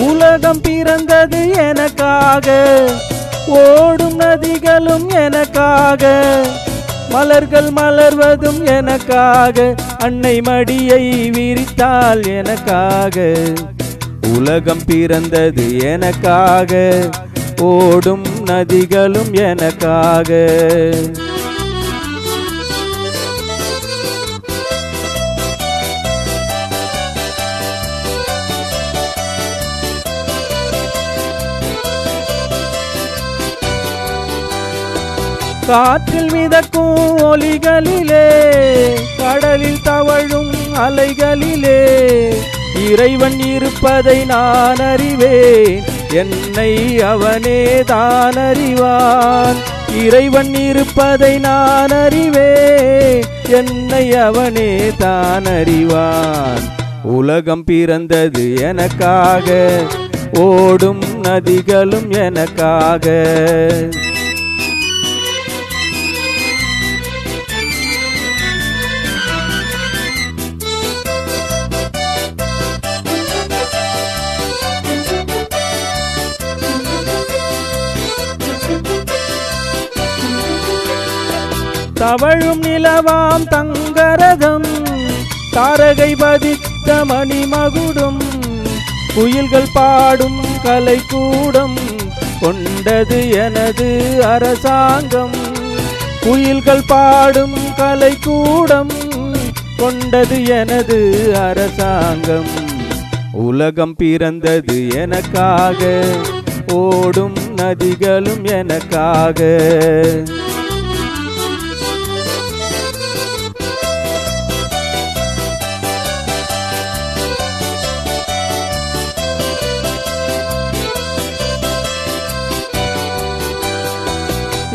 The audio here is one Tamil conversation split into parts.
உலகம் பிறந்தது எனக்காக ஓடும் நதிகளும் எனக்காக மலர்கள் மலர்வதும் எனக்காக அன்னை மடியை விரித்தால் எனக்காக. உலகம் பிறந்தது எனக்காக ஓடும் நதிகளும் எனக்காக. காற்றில் மிதக்கும் ஒலிகளிலே கடலில் தவழும் அலைகளிலே இறைவன் இருப்பதை நான் அறிவேன் என்னை அவனே தான் அறிவான். இறைவன் இருப்பதை நான் அறிவேன் என்னை அவனே தான் அறிவான். உலகம் பிறந்தது எனக்காக ஓடும் நதிகளும் எனக்காக. தவழும் நிலவாம் தங்கரதம் தாரகை பதித்த மணிமகுடும். குயில்கள் பாடும் கலைக்கூடம். கொண்டது எனது அரசாங்கம். குயில்கள் பாடும் கலைக்கூடம். கொண்டது எனது அரசாங்கம். உலகம் பிறந்தது எனக்காக. ஓடும் நதிகளும் எனக்காக.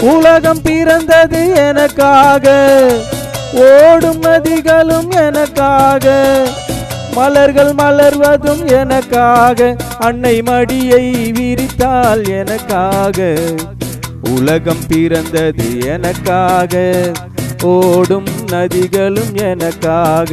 உலகம் பிறந்தது எனக்காக ஓடும் நதிகளும் எனக்காக மலர்கள் மலர்வதும் எனக்காக அன்னை மடியை விரித்தால் எனக்காக உலகம் பிறந்தது எனக்காக ஓடும் நதிகளும் எனக்காக.